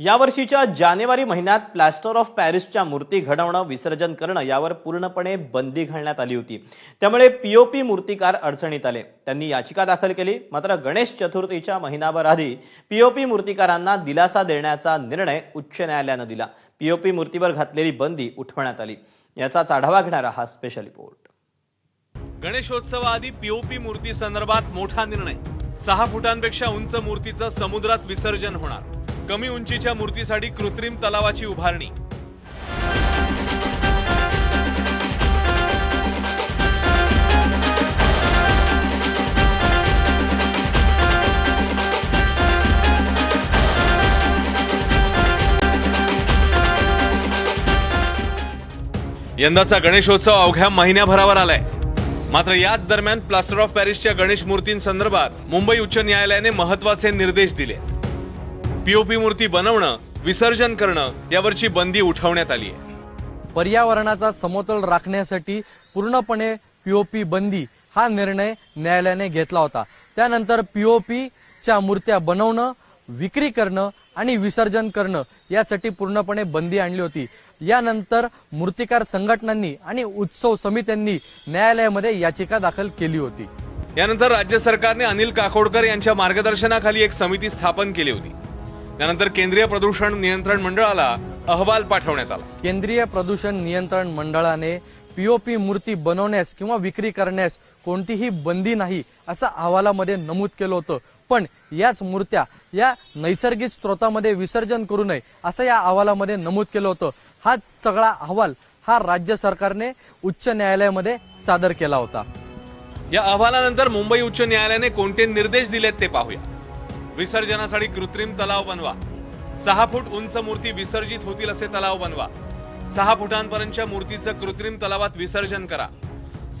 यावर्षीच्या जानेवारी महिन्यात plaster of पॅरिसच्या मूर्ती घडवणं विसर्जन करणं यावर पूर्णपणे बंदी घालण्यात आली होती. त्यामुळे पीओपी मूर्तिकार अडचणीत आले. त्यांनी याचिका दाखल केली. मात्र गणेश चतुर्थीच्या महिनाभर आधी पीओपी मूर्तिकारांना दिलासा देण्याचा निर्णय उच्च न्यायालयानं दिला. पीओपी मूर्तीवर घातलेली बंदी उठवण्यात आली. याचाच आढावा घेणारा हा स्पेशल रिपोर्ट गणेशोत्सवाआधी पीओपी मूर्ती संदर्भात मोठा निर्णय. सहा फुटांपेक्षा उंच मूर्तीचं समुद्रात विसर्जन होणार. कमी उंचीच्या मूर्तीसाठी कृत्रिम तलावाची उभारणी. यंदाचा गणेशोत्सव अवघ्या महिन्याभरावर आलाय. मात्र याच दरम्यान प्लास्टर ऑफ पॅरिसच्या गणेश मूर्तींसंदर्भात मुंबई उच्च न्यायालयाने महत्त्वाचे निर्देश दिले. पीओपी मूर्ती बनवणं विसर्जन करणं यावरची बंदी उठवण्यात आली आहे. पर्यावरणाचा समतोल राखण्यासाठी पूर्णपणे पीओपी बंदी हा निर्णय न्यायालयाने घेतला होता. त्यानंतर पीओपीच्या मूर्त्या बनवणं विक्री करणं आणि विसर्जन करणं यासाठी पूर्णपणे बंदी आणली होती. यानंतर मूर्तिकार संघटनांनी आणि उत्सव समित्यांनी न्यायालयामध्ये याचिका दाखल केली होती. यानंतर राज्य सरकारने अनिल काकोडकर यांच्या मार्गदर्शनाखाली एक समिती स्थापन केली होती. त्यानंतर केंद्रीय प्रदूषण नियंत्रण मंडळाला अहवाल पाठवण्यात आला. केंद्रीय प्रदूषण नियंत्रण मंडळाने पीओपी मूर्ती बनवण्यास किंवा विक्री करण्यास कोणतीही बंदी नाही असं अहवालामध्ये नमूद केलं होतं. पण याच मूर्त्या या नैसर्गिक स्रोतामध्ये विसर्जन करू नये असं या अहवालामध्ये नमूद केलं होतं. हाच सगळा अहवाल हा राज्य सरकारने उच्च न्यायालयामध्ये सादर केला होता. या अहवालानंतर मुंबई उच्च न्यायालयाने कोणते निर्देश दिलेत ते पाहूया. विसर्जनासाठी कृत्रिम तलाव बनवा. सहा फूट उंच मूर्ती विसर्जित होतील असे तलाव बनवा. सहा फुटांपर्यंतच्या मूर्तीचं कृत्रिम तलावात विसर्जन करा.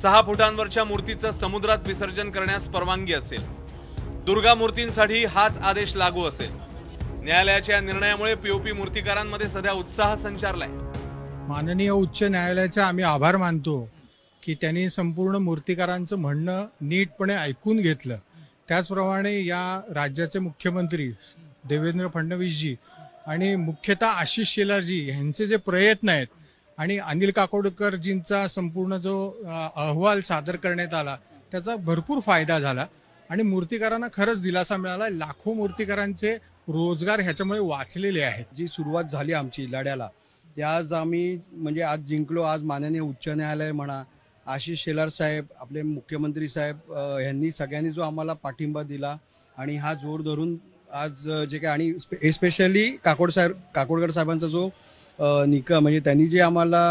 सहा फुटांवरच्या मूर्तीचं समुद्रात विसर्जन करण्यास परवानगी असेल. दुर्गा मूर्तींसाठी हाच आदेश लागू असेल. न्यायालयाच्या या निर्णयामुळे पीओपी मूर्तिकारांमध्ये सध्या उत्साह संचारलाय. माननीय उच्च न्यायालयाचे आम्ही आभार मानतो की त्यांनी संपूर्ण मूर्तिकारांचं म्हणणं नीटपणे ऐकून घेतलं. त्याचप्रमाणे या राज्याचे मुख्यमंत्री देवेंद्र फडणवीसजी आणि मुख्यतः आशिष शेलारजी यांचे जे प्रयत्न आहेत आणि अनिल काकोडकरजींचा संपूर्ण जो अहवाल सादर करण्यात आला त्याचा भरपूर फायदा झाला आणि मूर्तिकारांना खरंच दिलासा मिळाला. लाखो मूर्तिकारांचे रोजगार ह्याच्यामुळे वाचलेले आहेत. जी सुरुवात झाली आमची लढ्याला ते आज आम्ही म्हणजे आज जिंकलो आज माननीय उच्च न्यायालय म्हणा आशिष शेलार साहेब आपले मुख्यमंत्री साहेब यांनी सगळ्यांनी जो आम्हाला पाठिंबा दिला आणि हा जोर धरून आज जे काय आणि एस्पेशली काकोड साहेब काकोडकर साहेबांचा जो निक म्हणजे त्यांनी जे आम्हाला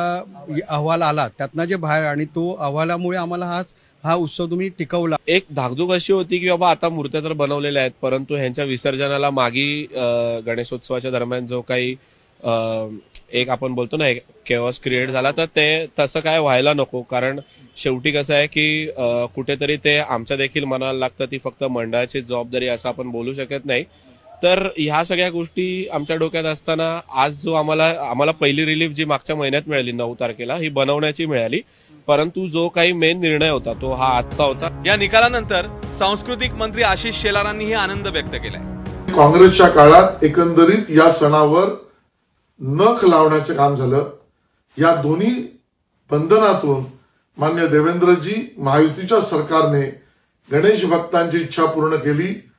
अहवाल आला त्यातनं जे बाहेर आणि तो अहवालामुळे आम्हाला हा हा उत्सव तुम्ही टिकवला. एक धाकधूक अशी होती की बाबा आता मूर्त्या तर बनवलेल्या आहेत परंतु ह्यांच्या विसर्जनाला मागी गणेशोत्सवाच्या दरम्यान जो काही एक आपण बोलतो ना केवस क्रिएट झाला तर ते तसं काय व्हायला नको. कारण शेवटी कसं आहे की कुठेतरी ते आमच्या देखील मनाला लागतं ती फक्त मंडळाची जबाबदारी असं आपण बोलू शकत नाही. तर ह्या सगळ्या गोष्टी आमच्या डोक्यात असताना आज जो आम्हाला आम्हाला पहिली रिलीफ जी मागच्या महिन्यात मिळाली नऊ तारखेला ही बनवण्याची मिळाली. परंतु जो काही मेन निर्णय होता तो हा आजचा होता. या निकालानंतर सांस्कृतिक मंत्री आशिष शेलारांनीही आनंद व्यक्त केलाय. काँग्रेसच्या काळात एकंदरीत या सणावर नख लावण्याचं काम झालं. या दोन्ही बंधनातून मान्य देवेंद्रजी महायुतीच्या सरकारने गणेश भक्तांची इच्छा पूर्ण केली.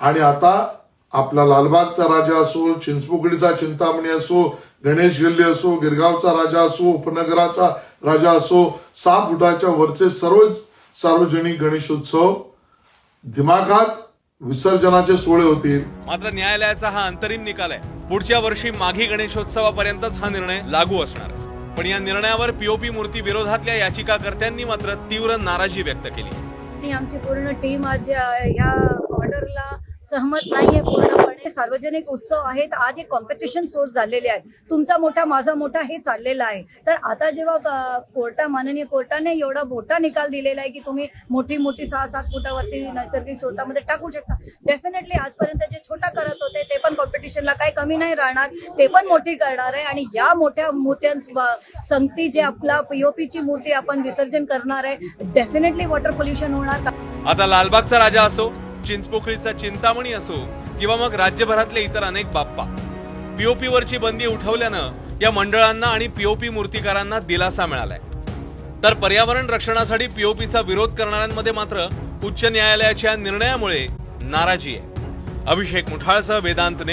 आणि आता आपला लालबागचा राजा असो चिंचपोकडीचा चिंतामणी असो गणेश गल्ली असो गिरगावचा राजा असो उपनगराचा राजा असो सहा फुटाच्या वरचे सर्व सार्वजनिक गणेशोत्सव दिमागात विसर्जनाचे सोहळे होतील. मात्र न्यायालयाचा हा अंतरिम निकाल आहे. पुढच्या वर्षी माघी गणेशोत्सवापर्यंतच हा निर्णय लागू असणार. आहे पण या निर्णयावर पीओपी मूर्ती विरोधातल्या याचिकाकर्त्यांनी मात्र तीव्र नाराजी व्यक्त केली. आमची पूर्ण टीम आज या ऑर्डरला सहमत नाहीये पूर्णपणे. सार्वजनिक उत्सव आहेत आज एक कॉम्पिटिशन सोर्स झालेले आहे. तुमचा मोठा माझा मोठा हे चाललेलं आहे. तर आता जेव्हा कोर्टा माननीय कोर्टाने एवढा मोठा निकाल दिलेला आहे की तुम्ही मोठी मोठी सहा सात फुटावरती नैसर्गिक स्रोतामध्ये टाकू शकता. डेफिनेटली आजपर्यंत जे छोटा करत होते ते पण कॉम्पिटिशनला काही कमी नाही राहणार. ते पण मोठी करणार आहे. आणि या मोठ्या मोठ्या संगती जे आपला पीओपीची मूर्ती आपण विसर्जन करणार आहे डेफिनेटली वॉटर पोल्युशन होणार. आता लालबागचा राजा असो चिंचपोकळीचा चिंतामणी असो किंवा मग राज्यभरातले इतर अनेक बाप्पा. पीओपीवरची बंदी उठवल्यानं या मंडळांना आणि पीओपी मूर्तिकारांना दिलासा मिळालाय. तर पर्यावरण रक्षणासाठी पीओपीचा विरोध करणाऱ्यांमध्ये मात्र उच्च न्यायालयाच्या निर्णयामुळे नाराजी आहे. अभिषेक मुठाळसह वेदांत ने